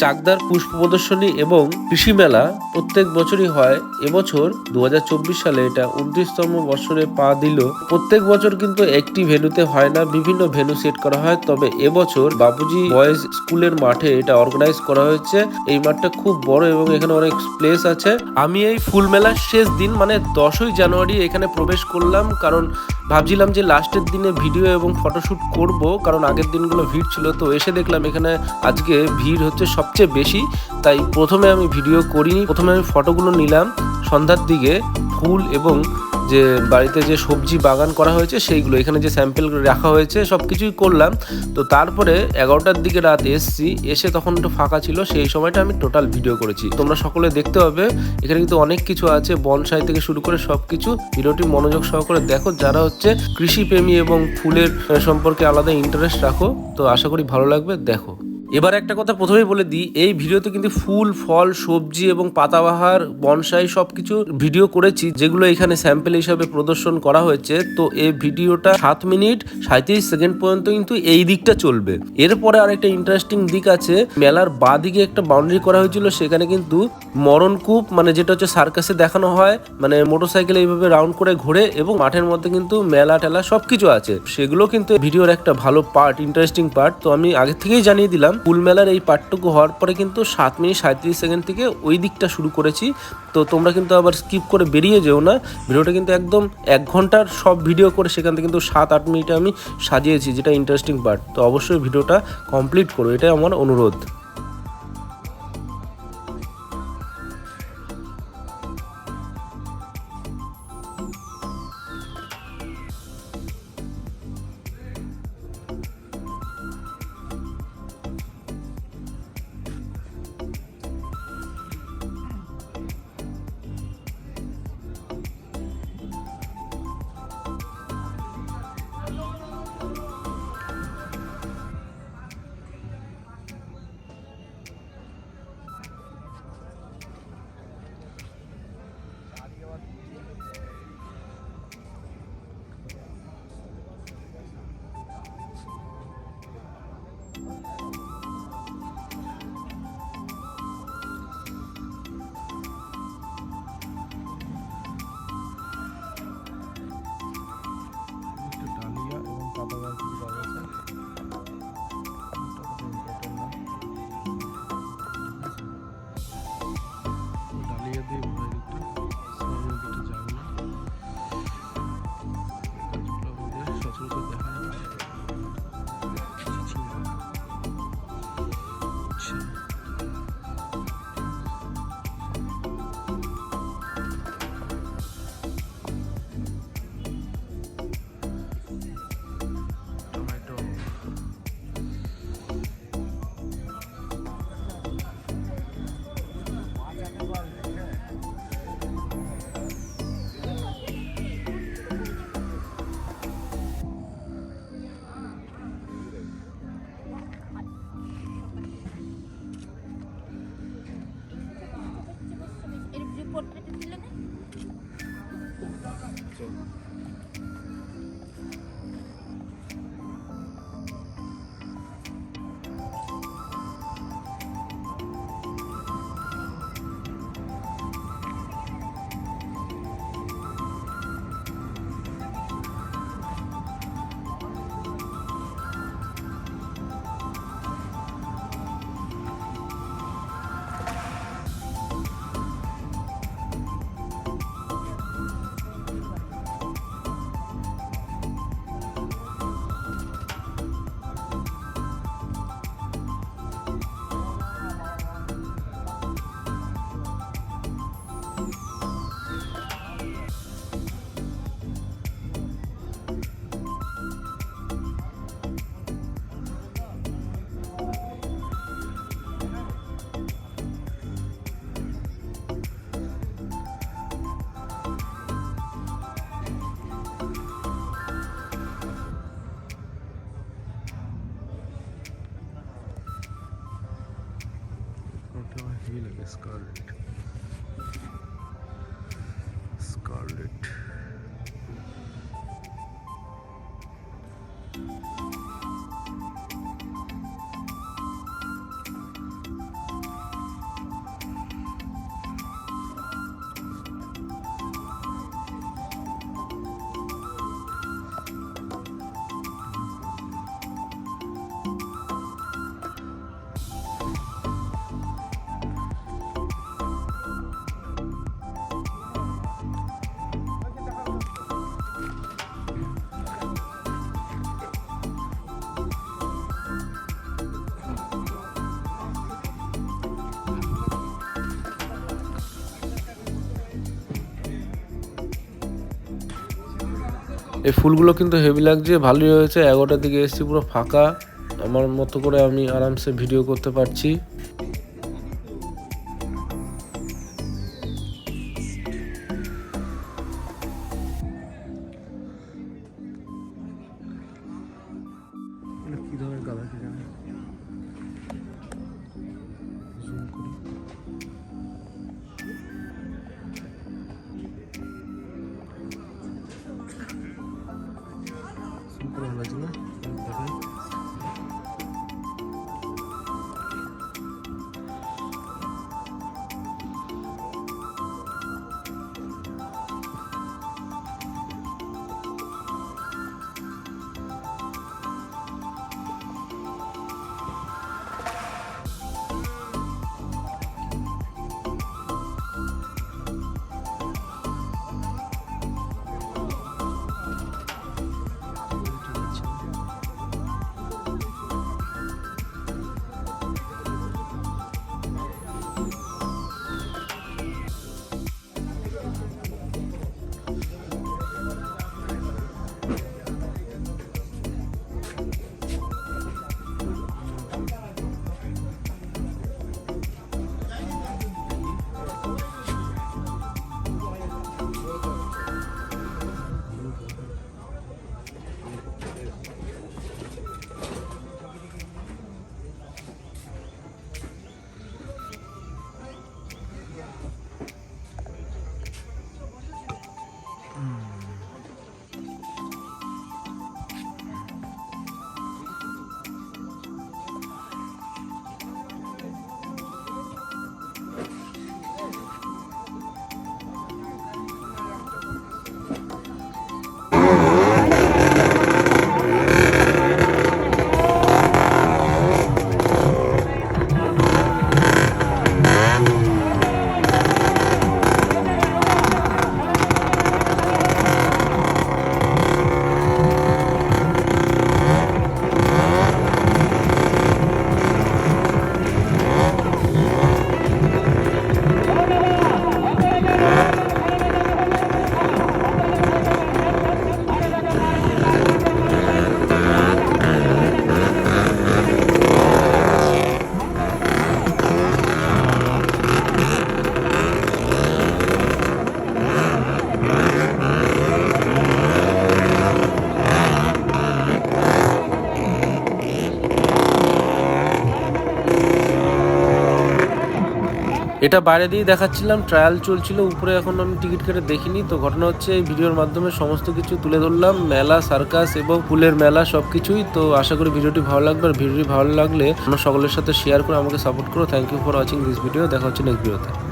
চাকদার পুষ্প প্রদর্শনী এবং কৃষি মেলা প্রত্যেক বছরই হয়। এবছর দু হাজার চব্বিশ সালে এটা উনত্রিশতম বছরে পা দিল। প্রত্যেক বছর কিন্তু একটি ভেন্যুতে হয় না, বিভিন্ন ভেন্যু সেট করা হয়। তবে এবছর বাবুজি বয়েজ স্কুলের মাঠে এটা অর্গানাইজ করা হয়েছে। এই মাঠটা খুব বড় এবং এখানে অনেক প্লেস আছে। আমি এই ফুল মেলার শেষ দিন মানে দশই জানুয়ারি এখানে প্রবেশ করলাম। কারণ ভাবছিলাম যে লাস্টের দিনে ভিডিও এবং ফটোশ্যুট করব। কারণ আগের দিনগুলো ভিড় ছিল। তো এসে দেখলাম এখানে আজকে ভিড় হচ্ছে সবচেয়ে বেশি। তাই প্রথমে আমি ভিডিও করিনি। প্রথমে আমি ফটোগুলো নিলাম। সন্ধ্যার দিকে ফুল এবং যে বাড়িতে যে সবজি বাগান করা হয়েছে, সেইগুলো। এখানে যে স্যাম্পেল রাখা হয়েছে সব কিছুই করলাম। তো তারপরে এগারোটার দিকে রাত এসছি। এসে তখন একটু ফাঁকা ছিল। সেই সময়টা আমি টোটাল ভিডিও করেছি। তোমরা সকলে দেখতে পাবে। এখানে কিন্তু অনেক কিছু আছে। বনসাই থেকে শুরু করে সব কিছু ভিডিওটি মনোযোগ সহকারে দেখো। যারা হচ্ছে কৃষিপ্রেমী এবং ফুলের সম্পর্কে আলাদা ইন্টারেস্ট রাখো, তো আশা করি ভালো লাগবে। দেখো। এবার একটা কথা প্রথমেই বলে দিই, এই ভিডিওতে কিন্তু ফুল, ফল, সবজি এবং পাতাবাহার, বনসাই সব কিছু ভিডিও করেছি, যেগুলো এখানে স্যাম্পেল হিসাবে প্রদর্শন করা হয়েছে। তো এই ভিডিওটা সাত মিনিট সাঁত্রিশ সেকেন্ড পর্যন্ত কিন্তু এই দিকটা চলবে। এরপরে আরেকটা ইন্টারেস্টিং দিক আছে, মেলার বা দিকে একটা বাউন্ডারি করা হয়েছিল, সেখানে কিন্তু মরণকূপ মানে যেটা হচ্ছে সার্কাসে দেখানো হয় মানে মোটরসাইকেল এইভাবে রাউন্ড করে ঘোরে এবং মাঠের মধ্যে কিন্তু মেলা টেলা সবকিছু আছে। সেগুলো কিন্তু ভিডিওর একটা ভালো পার্ট ইন্টারেস্টিং পার্ট তো আমি আগে থেকেই জানিয়ে দিলাম ফুল মেলার এই পার্টটুকু হওয়ার পরে কিন্তু সাত মিনিট সাঁত্রিশ সেকেন্ড থেকে ওই দিকটা শুরু করেছি। তো তোমরা কিন্তু আবার স্কিপ করে বেরিয়ে যেও না। ভিডিওটা কিন্তু একদম এক ঘণ্টার সব ভিডিও করে সেখান থেকে কিন্তু সাত, আট মিনিটে আমি সাজিয়েছি, যেটা ইন্টারেস্টিং পার্ট তো অবশ্যই ভিডিওটা কমপ্লিট করো, এটাই আমার অনুরোধ। ये लगे स्कारलेट स्कारलेट এই ফুলগুলো কিন্তু হেভি লাগছে, ভালোই হয়েছে। এগারোটার দিকে এসেছি, পুরো ফাঁকা। আমার মতো করে আমি আরামসে ভিডিও করতে পারছি। জুম করে ভালো Yeah. এটা বাইরে দিয়ে দেখাচ্ছিলাম ট্রায়াল চলছিল, উপরে এখন আমি টিকিট কেটে দেখিনি, তো ঘটনা হচ্ছে এই ভিডিওর মাধ্যমে সমস্ত কিছু তুলে ধরলাম, মেলা সার্কাস এবং ফুলের মেলা সব কিছুই তো আশা করি ভিডিওটি ভালো লাগবে, আর ভিডিওটি ভালো লাগলে আমরা সকলের সাথে শেয়ার করে আমাকে সাপোর্ট করো। Thank you for watching this video দেখা হচ্ছে নেক্সট ভিডিওতে